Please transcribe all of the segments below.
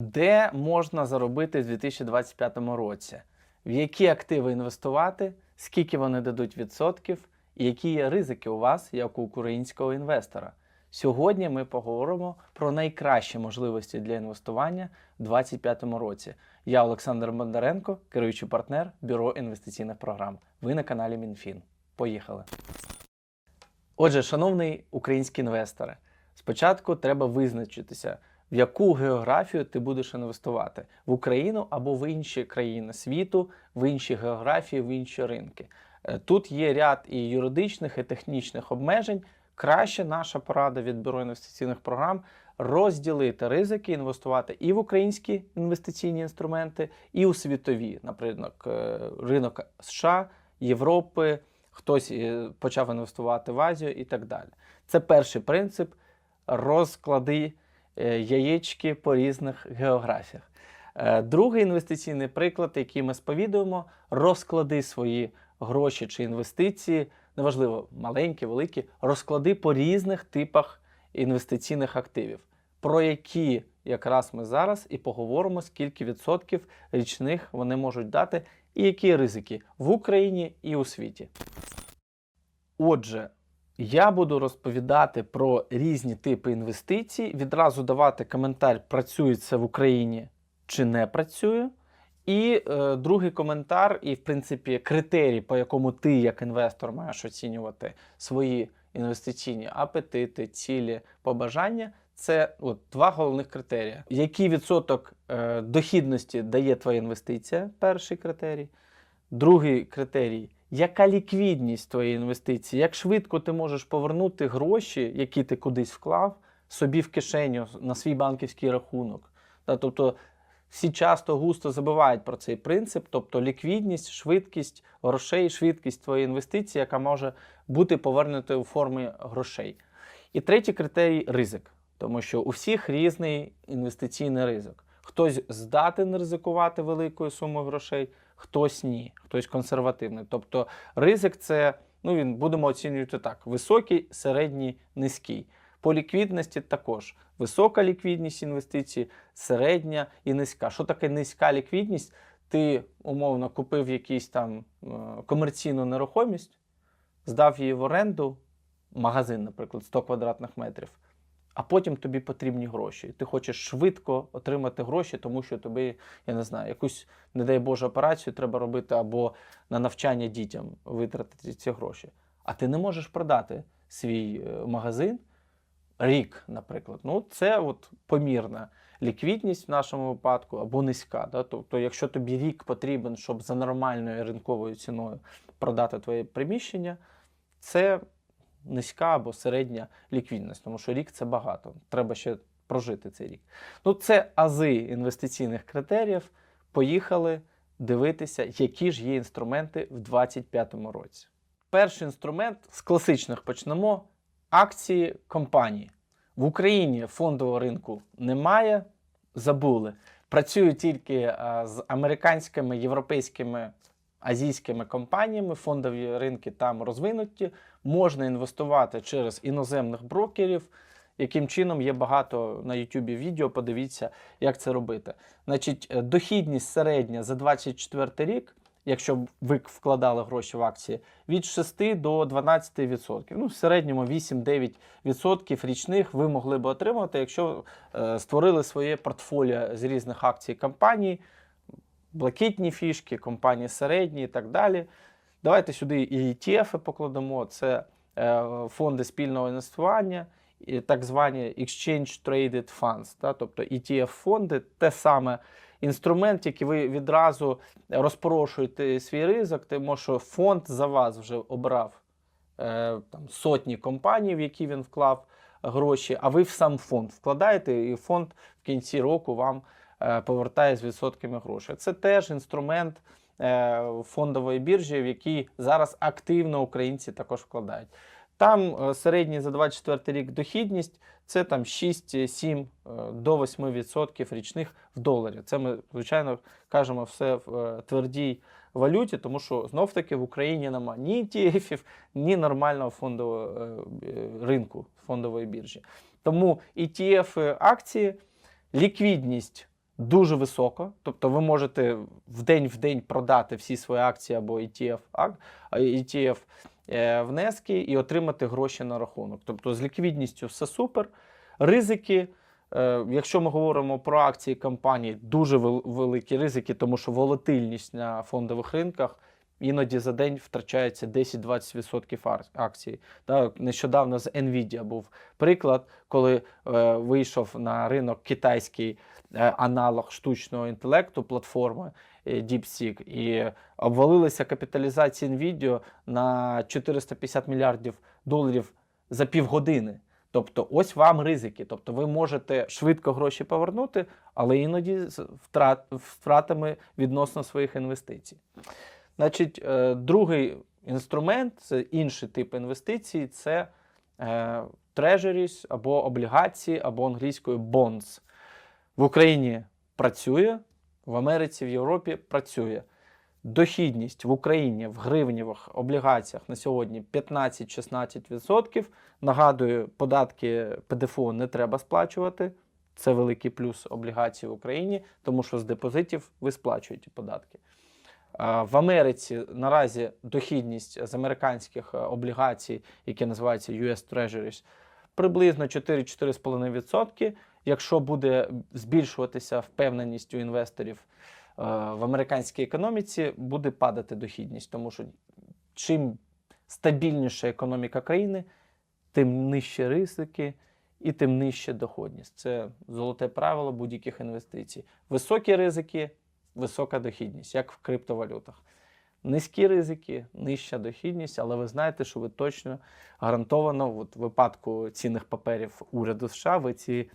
Де можна заробити в 2025 році? В які активи інвестувати, скільки вони дадуть відсотків, і які є ризики у вас як у українського інвестора? Сьогодні ми поговоримо про найкращі можливості для інвестування в 2025 році. Я Олександр Бондаренко, керуючий партнер Бюро інвестиційних програм. Ви на каналі МінФін. Поїхали. Отже, шановний український інвесторе, спочатку треба визначитися, в яку географію ти будеш інвестувати в Україну або в інші країни світу, в інші географії, в інші ринки. Е, Тут є ряд і юридичних, і технічних обмежень. Краще наша порада від бюро інвестиційних програм розділити ризики, інвестувати і в українські інвестиційні інструменти, і у світові, наприклад, е, ринок США, Європи, хтось е, почав інвестувати в Азію і так далі. Це перший принцип розклади яєчки по різних географіях. Е, Другий інвестиційний приклад, який ми сповідуємо, розклади свої гроші чи інвестиції, неважливо, маленькі, великі, розклади по різних типах інвестиційних активів, про які якраз ми зараз і поговоримо, скільки відсотків річних вони можуть дати, і які ризики в Україні і у світі. Отже, я буду розповідати про різні типи інвестицій, відразу давати коментар, працює це в Україні чи не працює. І е, другий коментар, і, в принципі, критерій, по якому ти, як інвестор, маєш оцінювати свої інвестиційні апетити, цілі, побажання. Це от, два головних критерії. Який відсоток е, дохідності дає твоя інвестиція? Перший критерій. Другий критерій яка ліквідність твоєї інвестиції? Як швидко ти можеш повернути гроші, які ти кудись вклав, собі в кишеню на свій банківський рахунок? Тобто всі часто густо забувають про цей принцип, тобто ліквідність, швидкість грошей, швидкість твоєї інвестиції, яка може бути повернута у формі грошей. І третій критерій ризик, тому що у всіх різний інвестиційний ризик. Хтось здатен ризикувати великою сумою грошей, хтось ні, хтось консервативний. Тобто ризик це, ну він будемо оцінювати так: високий, середній, низький. По ліквідності також висока ліквідність інвестицій, середня і низька. Що таке низька ліквідність? Ти умовно купив якийсь там е, комерційну нерухомість, здав її в оренду, магазин, наприклад, 100 квадратних метрів а потім тобі потрібні гроші. Ти хочеш швидко отримати гроші, тому що тобі, я не знаю, якусь, не дай Боже, операцію треба робити або на навчання дітям витратити ці гроші. А ти не можеш продати свій е, магазин рік, наприклад. Ну, це от помірна ліквідність в нашому випадку або низька. Да? Тобто, якщо тобі рік потрібен, щоб за нормальною ринковою ціною продати твоє приміщення, це низька або середня ліквідність, тому що рік це багато. Треба ще прожити цей рік. Ну, це ази інвестиційних критеріїв. Поїхали дивитися, які ж є інструменти в 2025 році. Перший інструмент з класичних почнемо акції компанії. В Україні фондового ринку немає, забули. Працюю тільки з американськими, європейськими азійськими компаніями, фондові ринки там розвинуті, можна інвестувати через іноземних брокерів. Яким чином є багато на YouTube відео, подивіться, як це робити. Значить, е, дохідність середня за 24 рік, якщо ви вкладали гроші в акції, від 6 до 12%. Ну, в середньому 8-9% річних ви могли б отримати, якщо е, створили своє портфоліо з різних акцій компаній блакитні фішки, компанії середні і так далі. Давайте сюди і ETF покладемо. Це е, фонди спільного інвестування, і так звані Exchange Traded Funds, та, тобто ETF-фонди, те саме інструмент, який ви відразу розпорошуєте свій ризик, тому що фонд за вас вже обрав е, там, сотні компаній, в які він вклав гроші, а ви в сам фонд вкладаєте, і фонд в кінці року вам повертає з відсотками грошей. Це теж інструмент е, фондової біржі, в який зараз активно українці також вкладають. Там е, середній за 24 рік дохідність це там 6-7 е, до 8% річних в доларі. Це ми, звичайно, кажемо все в е, твердій валюті, тому що знов-таки в Україні немає ні ETF, ні нормального фондового е, е, ринку фондової біржі. Тому ETF акції, ліквідність дуже високо. Тобто ви можете в день в день продати всі свої акції або ETF, ETF е, внески і отримати гроші на рахунок. Тобто з ліквідністю все супер. Ризики. Е, Якщо ми говоримо про акції компаній, дуже великі ризики, тому що волатильність на фондових ринках іноді за день втрачається 10-20% акцій. Так, нещодавно з Nvidia був приклад, коли е, вийшов на ринок китайський е, аналог штучного інтелекту платформи е, DeepSeek, і обвалилася капіталізація Nvidia на 450 мільярдів доларів за півгодини. Тобто, ось вам ризики. Тобто, ви можете швидко гроші повернути, але іноді з втрат, втратами відносно своїх інвестицій. Значить, е, другий інструмент це інший тип інвестицій це treasuries або облігації, або англійською bonds. В Україні працює, в Америці, в Європі працює. Дохідність в Україні в гривневих облігаціях на сьогодні 15-16%. Нагадую, податки ПДФО не треба сплачувати. Це великий плюс облігацій в Україні, тому що з депозитів ви сплачуєте податки. В Америці наразі дохідність з американських е, облігацій, які називаються US Treasuries, приблизно 4-4,5%. Якщо буде збільшуватися впевненість у інвесторів е, в американській економіці, буде падати дохідність, тому що чим стабільніша економіка країни, тим нижчі ризики і тим нижча доходність. Це золоте правило будь-яких інвестицій. Високі ризики, висока дохідність, як в криптовалютах. Низькі ризики, нижча дохідність, але ви знаєте, що ви точно гарантовано, от в випадку цінних паперів уряду США, ви ці,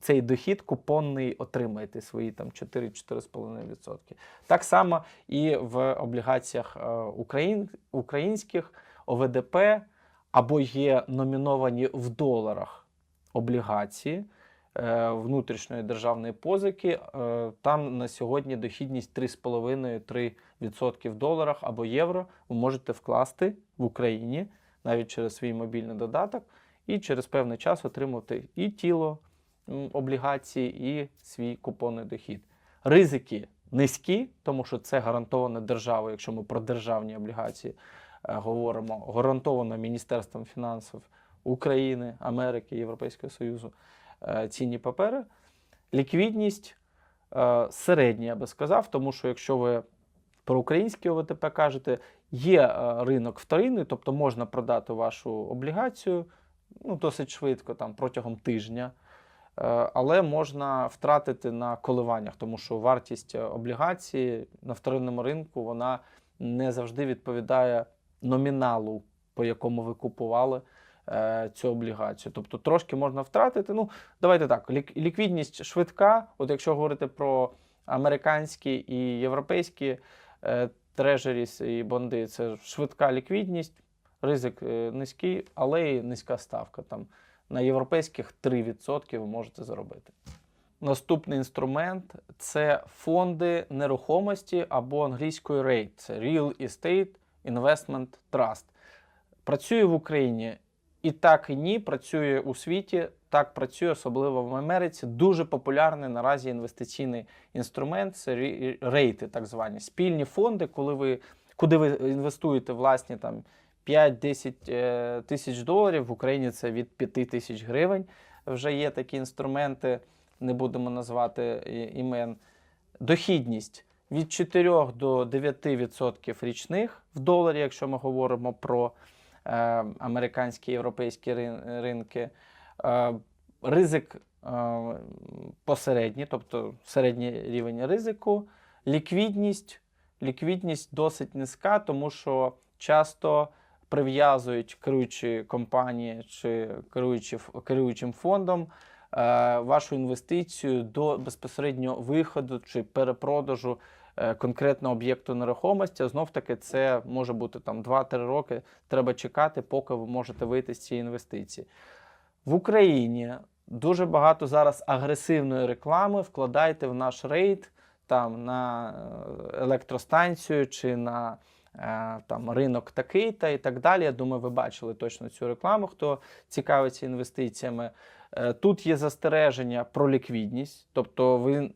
цей дохід купонний отримаєте свої там 4-4,5%. Так само і в облігаціях е, Україн, українських ОВДП або є номіновані в доларах облігації внутрішньої державної позики. Е, Там на сьогодні дохідність 3,5-3% в доларах або євро ви можете вкласти в Україні навіть через свій мобільний додаток, і через певний час отримати і тіло облігації, і свій купонний дохід. Ризики низькі, тому що це гарантовано державою, якщо ми про державні облігації е, говоримо, гарантовано Міністерством фінансів України, Америки, Європейського Союзу е, цінні папери. Ліквідність е, середня, я би сказав, тому що якщо ви про українські ОВТП кажете, є е, ринок вторинний, тобто можна продати вашу облігацію ну, досить швидко, там, протягом тижня. Е, Але можна втратити на коливаннях, тому що вартість е, облігації на вторинному ринку вона не завжди відповідає номіналу, по якому ви купували е, цю облігацію. Тобто трошки можна втратити. Ну, давайте так, лік- ліквідність швидка. От якщо говорити про американські і європейські е, трежеріс і бонди, це швидка ліквідність, ризик е, низький, але і низька ставка. Там на європейських 3% ви можете заробити. Наступний інструмент це фонди нерухомості або англійською REIT. Це Real Estate Investment Trust. Працює в Україні і так, і ні. Працює у світі. Так працює, особливо в Америці. Дуже популярний наразі інвестиційний інструмент це рейти, так звані спільні фонди, коли ви, куди ви інвестуєте власні там 5-10 е, тисяч доларів. В Україні це від 5 тисяч гривень. Вже є такі інструменти, не будемо назвати імен. Дохідність від 4 до 9% річних в доларі, якщо ми говоримо про е, американські європейські ринки. Е, ризик е, посередній, тобто середній рівень ризику, ліквідність. Ліквідність досить низька, тому що часто прив'язують керуючі компанії чи керуючі, керуючим фондом е, вашу інвестицію до безпосереднього виходу чи перепродажу е, конкретного об'єкту нерухомості. Знов таки, це може бути там 2-3 роки. Треба чекати, поки ви можете вийти з цієї інвестиції. В Україні дуже багато зараз агресивної реклами. Вкладайте в наш рейд там на е, електростанцію чи на е, там ринок такий та і так далі. Я думаю, ви бачили точно цю рекламу, хто цікавиться інвестиціями. Е, Тут є застереження про ліквідність, тобто ви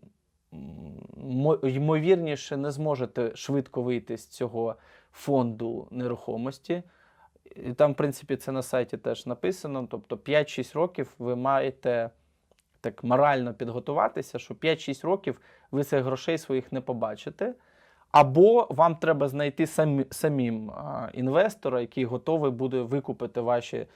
ймовірніше не зможете швидко вийти з цього фонду нерухомості. І там, в принципі, це на сайті теж написано. Тобто 5-6 років ви маєте так морально підготуватися, що 5-6 років ви цих грошей своїх не побачите. Або вам треба знайти самі, самим інвестора, який готовий буде викупити ваші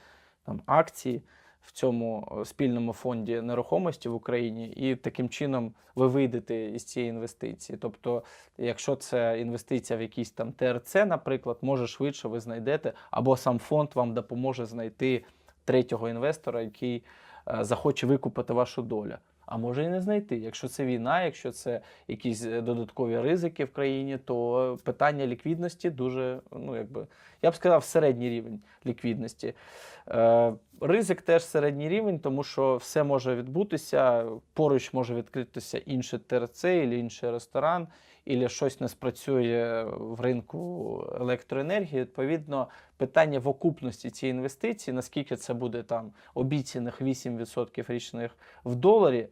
там, акції в цьому е, спільному фонді нерухомості в Україні, і таким чином ви вийдете із цієї інвестиції. Тобто, якщо це інвестиція в якийсь там ТРЦ, наприклад, може швидше ви знайдете, або сам фонд вам допоможе знайти третього інвестора, який е, захоче викупити вашу долю. А може і не знайти. Якщо це війна, якщо це якісь е, додаткові ризики в країні, то питання ліквідності дуже, ну якби я б сказав, середній рівень ліквідності. Е, ризик теж середній рівень, тому що все може відбутися. Поруч може відкритися інше ТРЦ, або інший ресторан, або щось не спрацює в ринку електроенергії. Відповідно, питання в окупності цієї інвестиції, наскільки це буде там обіцяних 8% річних в доларі.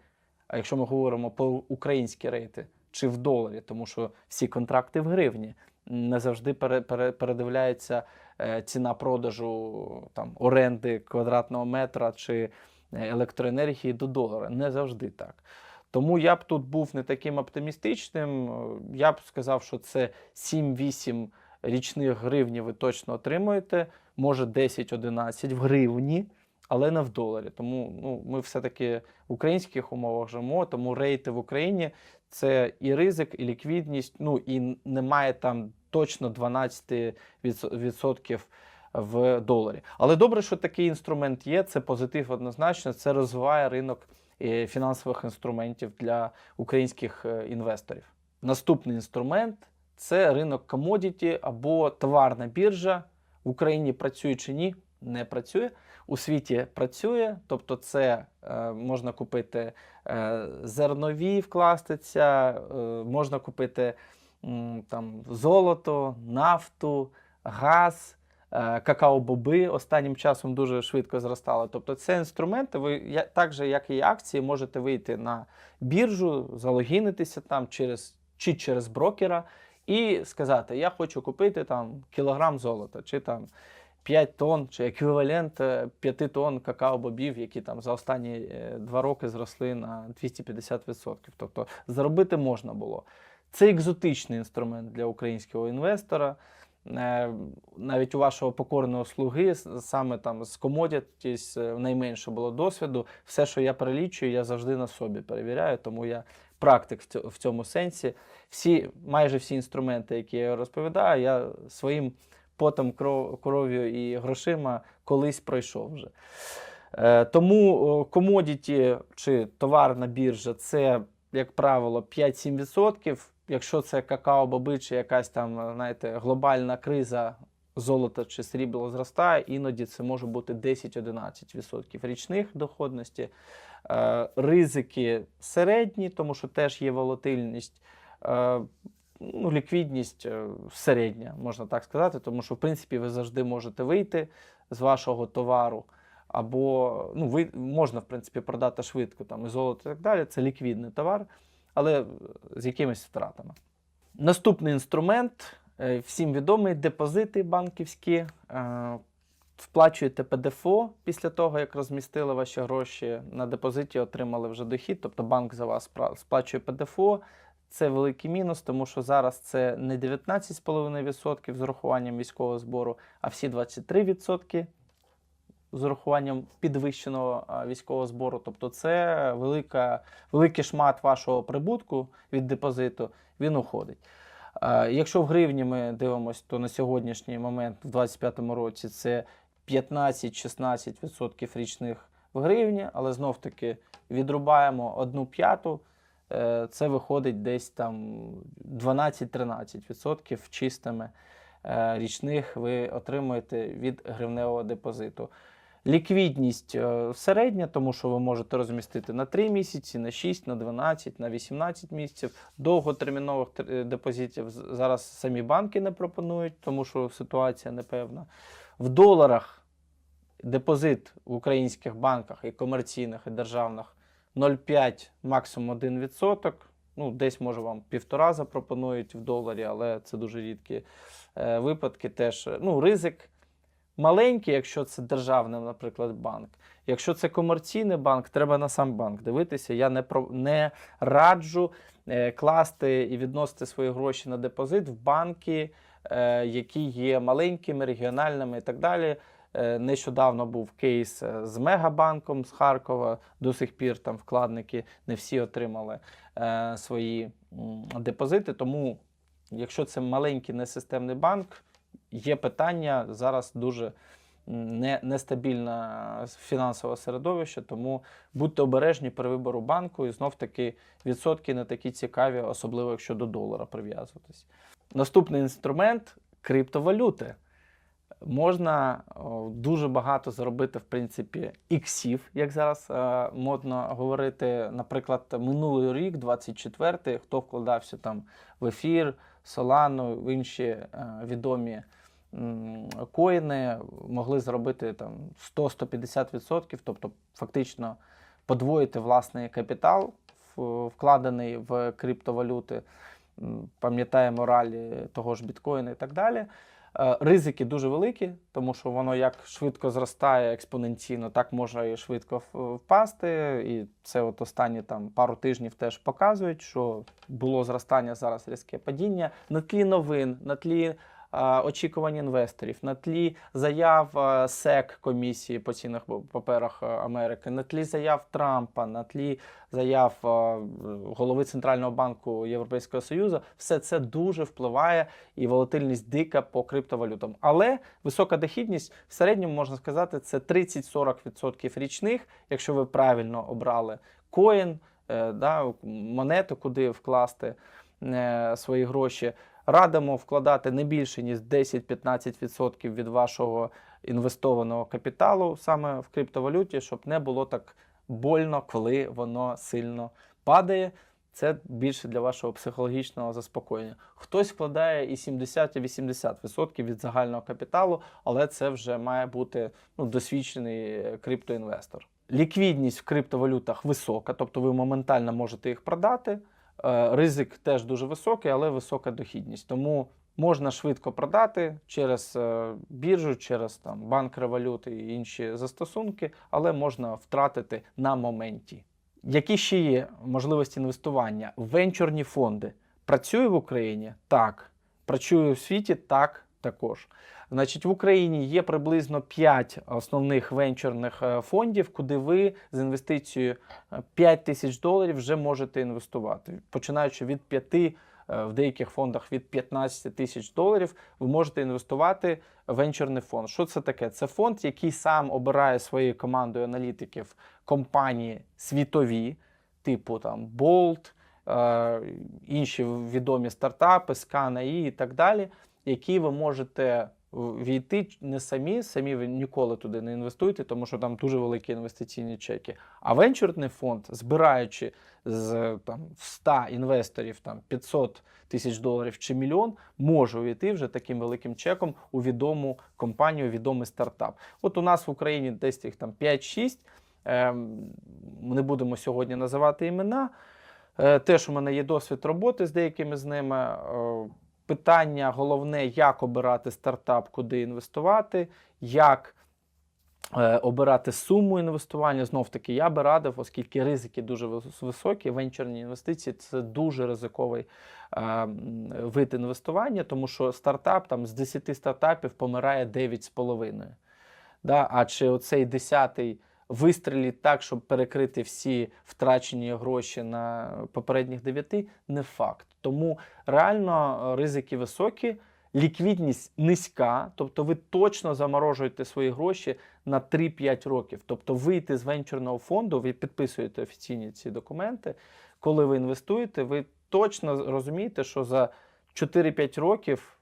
А якщо ми говоримо про українські рейти, чи в доларі, тому що всі контракти в гривні не завжди пере, пере, передивляється е, ціна продажу там оренди квадратного метра чи е, електроенергії до долара. Не завжди так. Тому я б тут був не таким оптимістичним. Е, Я б сказав, що це 7-8 річних гривні ви точно отримуєте, може 10-11 в гривні, але не в доларі. Тому ну, ми все-таки в українських умовах живемо, тому рейти в Україні це і ризик, і ліквідність. Ну і немає там точно 12% в доларі. Але добре, що такий інструмент є. Це позитив однозначно. Це розвиває ринок е, фінансових інструментів для українських е, інвесторів. Наступний інструмент це ринок комодіті або товарна біржа. В Україні працює чи ні? Не працює. У світі працює, тобто це можна купити е, зернові, вкластися, е, можна купити там, золото, нафту, газ, е, какао-боби останнім часом дуже швидко зростали. Тобто це інструменти, ви так же, як і акції, можете вийти на біржу, залогінитися там через, чи через брокера і сказати: Я хочу купити там кілограм золота, чи там 5 тонн, чи еквівалент е, 5 тонн какао-бобів, які там за останні е, два роки зросли на 250%. Тобто заробити можна було. Це екзотичний інструмент для українського інвестора. Е, Навіть у вашого покорного слуги саме там з е, найменше було досвіду. Все, що я перелічую, я завжди на собі перевіряю, тому я практик в цьому сенсі. Всі, майже всі інструменти, які я розповідаю, я своїм потом, кров- кров'ю і грошима колись пройшов вже. Е, Тому комодіті чи товарна біржа це, як правило, 5-7%. Якщо це какао-боби чи якась там, знаєте, глобальна криза золота чи срібла зростає, іноді це може бути 10-11% річних доходності. Е, Ризики середні, тому що теж є волатильність. Е, Ну, ліквідність е, середня, можна так сказати, тому що, в принципі, ви завжди можете вийти з вашого товару, або ну, ви можна, в принципі, продати швидко там, і золото і так далі. Це ліквідний товар, але з якимись втратами. Наступний інструмент, е, всім відомий, депозити банківські. Е, Сплачуєте ПДФО після того, як розмістили ваші гроші на депозиті, отримали вже дохід, тобто банк за вас сплачує ПДФО. Це великий мінус, тому що зараз це не 19,5% з урахуванням військового збору, а всі 23% з урахуванням підвищеного військового збору. Тобто це велика, великий шмат вашого прибутку від депозиту, він уходить. Якщо в гривні ми дивимося, то на сьогоднішній момент, в 2025 році, це 15-16% річних в гривні, але знов таки відрубаємо одну п'яту, це виходить десь там 12-13% чистими е, річних ви отримуєте від гривневого депозиту. Ліквідність е, середня, тому що ви можете розмістити на 3 місяці, на 6, на 12, на 18 місяців. Довготермінових депозитів зараз самі банки не пропонують, тому що ситуація непевна. В доларах депозит в українських банках і комерційних, і державних 0,5, максимум 1%. Ну, десь може вам півтора запропонують в доларі, але це дуже рідкі е, випадки. Теж ну, ризик маленький, якщо це державний, наприклад, банк. Якщо це комерційний банк, треба на сам банк дивитися. Я не про не раджу е, класти і відносити свої гроші на депозит в банки, е, які є маленькими, регіональними і так далі. Е, Нещодавно був кейс е, з Мегабанком з Харкова. До сих пір там вкладники не всі отримали е, свої депозити. Тому, якщо це маленький несистемний банк, є питання зараз дуже не, нестабільне фінансове середовище, тому будьте обережні при вибору банку і знов таки відсотки не такі цікаві, особливо якщо до долара прив'язуватись. Наступний інструмент криптовалюти. Можна дуже багато заробити, в принципі, іксів, як зараз е, модно говорити. Наприклад, минулий рік, 24-й, хто вкладався там в ефір, Солану, в інші е, відомі коїни, могли заробити там 100-150%, тобто фактично подвоїти власний капітал, вкладений в криптовалюти. Пам'ятаємо ралі того ж біткоїна і так далі. Е, Ризики дуже великі, тому що воно як швидко зростає експоненційно, так може і швидко впасти. І це от останні там пару тижнів теж показують, що було зростання, зараз різке падіння. На тлі новин, на тлі очікувань інвесторів, на тлі заяв е, СЕК комісії по цінних паперах е, Америки, на тлі заяв Трампа, на тлі заяв е, голови Центрального банку Європейського Союзу, все це дуже впливає і волатильність дика по криптовалютам. Але висока дохідність в середньому можна сказати, це 30-40% річних, якщо ви правильно обрали коін, е, да, монету, куди вкласти е, свої гроші. Радимо вкладати не більше ніж 10-15% від вашого інвестованого капіталу саме в криптовалюті, щоб не було так больно, коли воно сильно падає. Це більше для вашого психологічного заспокоєння. Хтось вкладає і 70, і 80% від загального капіталу, але це вже має бути ну, досвідчений криптоінвестор. Ліквідність в криптовалютах висока, тобто ви моментально можете їх продати. Е, Ризик теж дуже високий, але висока дохідність. Тому можна швидко продати через е, біржу, через там, банк революти і інші застосунки, але можна втратити на моменті. Які ще є можливості інвестування? Венчурні фонди. Працює в Україні? Так. Працює в світі? Так, також. Значить, в Україні є приблизно 5 основних венчурних е, фондів, куди ви з інвестицією е, 5 тисяч доларів вже можете інвестувати. Починаючи від 5, е, в деяких фондах від 15 тисяч доларів, ви можете інвестувати в венчурний фонд. Що це таке? Це фонд, який сам обирає своєю командою аналітиків компанії світові, типу там Bolt, е, інші відомі стартапи, Scan.ai і так далі, які ви можете війти не самі, самі ви ніколи туди не інвестуєте, тому що там дуже великі інвестиційні чеки. А венчурний фонд, збираючи з там 100 інвесторів там 500 тисяч доларів чи мільйон, може увійти вже таким великим чеком у відому компанію, відомий стартап. От у нас в Україні десь їх там 5-6. Ем, Не будемо сьогодні називати імена. Е, Теж у мене є досвід роботи з деякими з ними. Питання головне, як обирати стартап, куди інвестувати, як е, обирати суму інвестування. Знов таки, я би радив, оскільки ризики дуже високі, венчурні інвестиції це дуже ризиковий е, вид інвестування, тому що стартап там з 10 стартапів помирає 9,5. Да? А чи оцей 10-й вистрілить так, щоб перекрити всі втрачені гроші на попередніх 9, не факт. Тому реально е, ризики високі, ліквідність низька, тобто ви точно заморожуєте свої гроші на 3-5 років. Тобто вийти з венчурного фонду, ви підписуєте офіційні ці документи. Коли ви інвестуєте, ви точно розумієте, що за 4-5 років.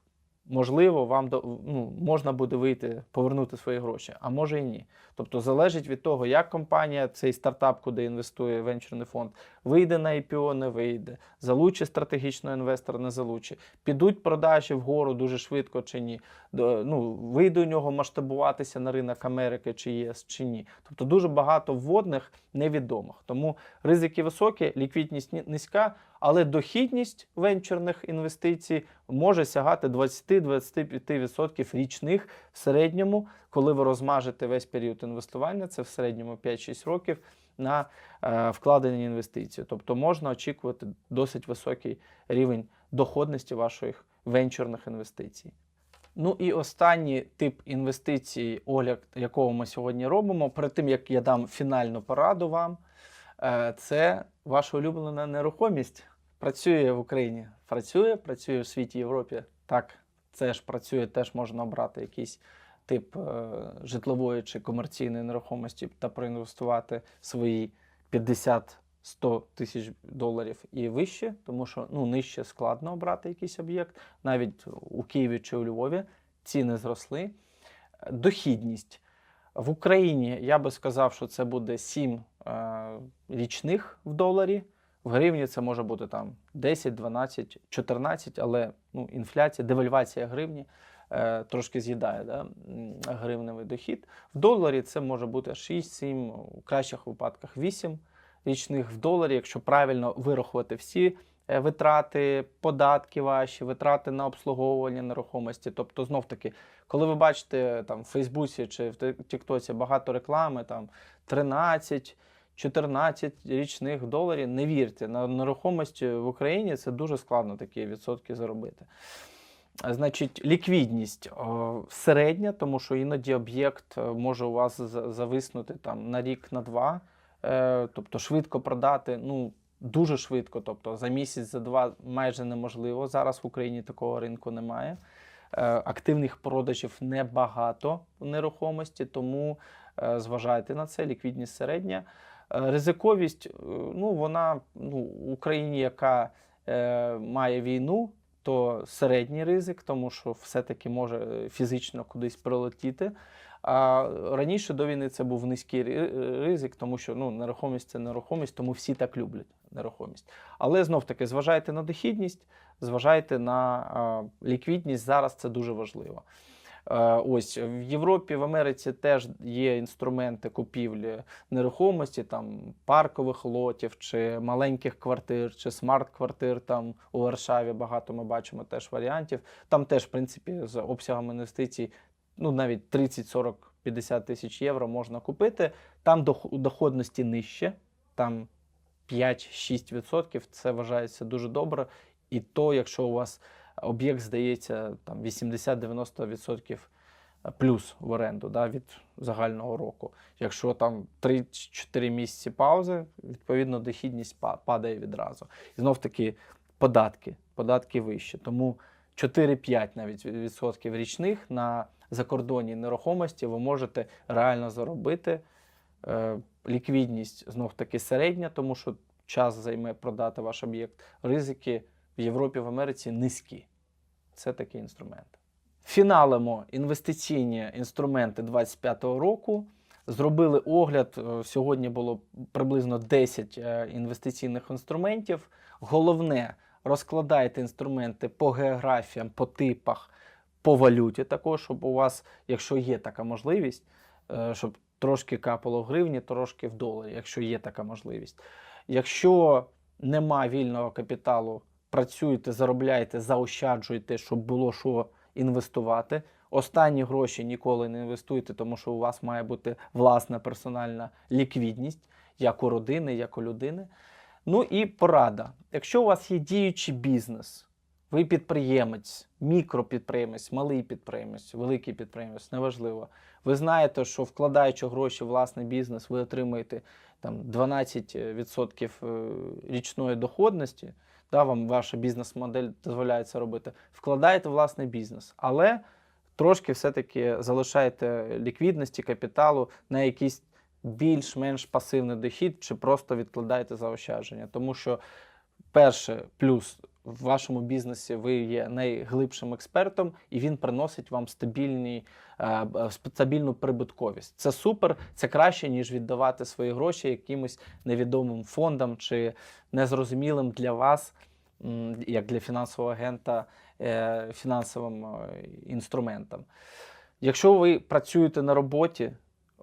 Можливо, вам ну, можна буде вийти, повернути свої гроші, а може і ні. Тобто залежить від того, як компанія, цей стартап, куди інвестує венчурний фонд, вийде на IPO, не вийде, залучить стратегічного інвестора, не залучить, підуть продажі вгору дуже швидко чи ні. Ну, вийде у нього масштабуватися на ринок Америки чи ЄС чи ні. Тобто дуже багато вводних невідомих. Тому ризики високі, ліквідність низька, але дохідність венчурних інвестицій може сягати 20-25% річних в середньому, коли ви розмажете весь період інвестування, це в середньому 5-6 років на е, вкладені інвестиції. Тобто можна очікувати досить високий рівень доходності ваших венчурних інвестицій. Ну і останній тип інвестицій, огляд якого ми сьогодні робимо, перед тим як я дам фінальну пораду вам, е, це ваша улюблена нерухомість. Працює в Україні. Працює, працює в світі Європі. Так, це ж працює, теж можна обрати якийсь тип е, житлової чи комерційної нерухомості та проінвестувати свої 50-100 тисяч доларів і вище, тому що ну, нижче складно обрати якийсь об'єкт. Навіть у Києві чи у Львові ціни зросли. Дохідність. В Україні я би сказав, що це буде 7 е, річних в доларі. В гривні це може бути там 10, 12, 14, але ну, інфляція, девальвація гривні е, трошки з'їдає да, гривневий дохід. В доларі це може бути 6-7, у кращих випадках 8 річних в доларі, якщо правильно вирахувати всі е, витрати, податки ваші, витрати на обслуговування нерухомості. Тобто, знов таки, коли ви бачите там в Фейсбуці чи в Тіктоці багато реклами, там 13. 14 річних доларів, не вірте, на нерухомості в Україні це дуже складно такі відсотки заробити. Значить, ліквідність о, середня, тому що іноді об'єкт е, може у вас зависнути там на рік, на два. Е, тобто швидко продати, ну дуже швидко, тобто за місяць, за два майже неможливо. Зараз в Україні такого ринку немає. Е, активних продажів небагато в нерухомості, тому е, зважайте на це. Ліквідність середня. Е, Ризиковість, е, ну вона ну, Україні, яка е, має війну, то середній ризик, тому що все-таки може е, фізично кудись прилетіти. А раніше до війни це був низький ризик, тому що ну, нерухомість це нерухомість, тому всі так люблять нерухомість. Але знов таки зважайте на дохідність, зважайте на а, ліквідність. Зараз це дуже важливо. Е, Ось в Європі, в Америці теж є інструменти купівлі нерухомості, там паркових лотів, чи маленьких квартир, чи смарт-квартир. Там у Варшаві багато ми бачимо теж варіантів. Там теж, в принципі, з обсягом інвестицій, ну навіть 30, 40, 50 тисяч євро можна купити. Там доходності нижче, там 5-6%. Це вважається дуже добре. І то, якщо у вас об'єкт здається там 80-90% плюс в оренду да, від загального року. Якщо там 3-4 місяці паузи, відповідно дохідність падає відразу. І знов таки податки, податки вищі. Тому 4-5 навіть відсотків річних на закордонній нерухомості ви можете реально заробити. Е, ліквідність знов таки середня, тому що час займе продати ваш об'єкт. Ризики в Європі, в Америці низькі. Це такий інструмент. Фіналимо інвестиційні інструменти 2025 року. Зробили огляд. е, Сьогодні було приблизно 10 е, інвестиційних інструментів. Головне, розкладайте інструменти по географіям, по типах, по валюті також, щоб у вас, якщо є така можливість, е, щоб трошки капало в гривні, трошки в доларі, якщо є така можливість. Якщо нема вільного капіталу, працюєте, заробляєте, заощаджуєте, щоб було що інвестувати. Останні гроші ніколи не інвестуйте, тому що у вас має бути власна персональна ліквідність, як у родини, як у людини. Ну і порада. Якщо у вас є діючий бізнес, ви підприємець, мікропідприємець, малий підприємець, великий підприємець, неважливо. Ви знаєте, що вкладаючи гроші в власний бізнес, ви отримуєте там 12% е, річної доходності. Да, вам ваша бізнес-модель дозволяє це робити. Вкладаєте власний бізнес, але трошки все-таки залишаєте ліквідності, капіталу на якийсь більш-менш пасивний дохід, чи просто відкладаєте заощадження. Тому що перше, плюс в вашому бізнесі ви є найглибшим експертом, і він приносить вам стабільні, е, е, стабільну прибутковість. Це супер, це краще, ніж віддавати свої гроші якимось невідомим фондам чи незрозумілим для вас, як для фінансового агента, е, фінансовим інструментам. Якщо ви працюєте на роботі,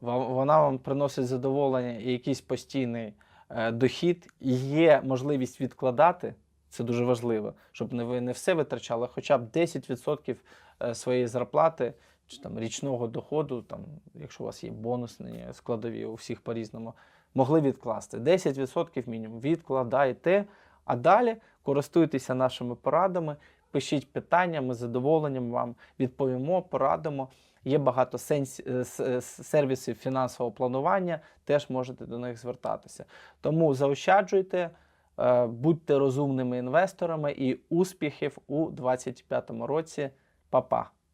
вона вам приносить задоволення і якийсь постійний дохід, і є можливість відкладати, Це дуже важливо, щоб не ви не все витрачали, хоча б 10% е, своєї зарплати чи там річного доходу, там, якщо у вас є бонусні складові, у всіх по-різному, могли відкласти. 10% мінімум відкладайте, а далі користуйтеся нашими порадами, пишіть питання, ми з задоволенням вам відповімо, порадимо. Є багато сенс, е, е, сервісів фінансового планування, теж можете до них звертатися. Тому заощаджуйте, будьте розумними інвесторами і успіхів у 2025 році. Па-па!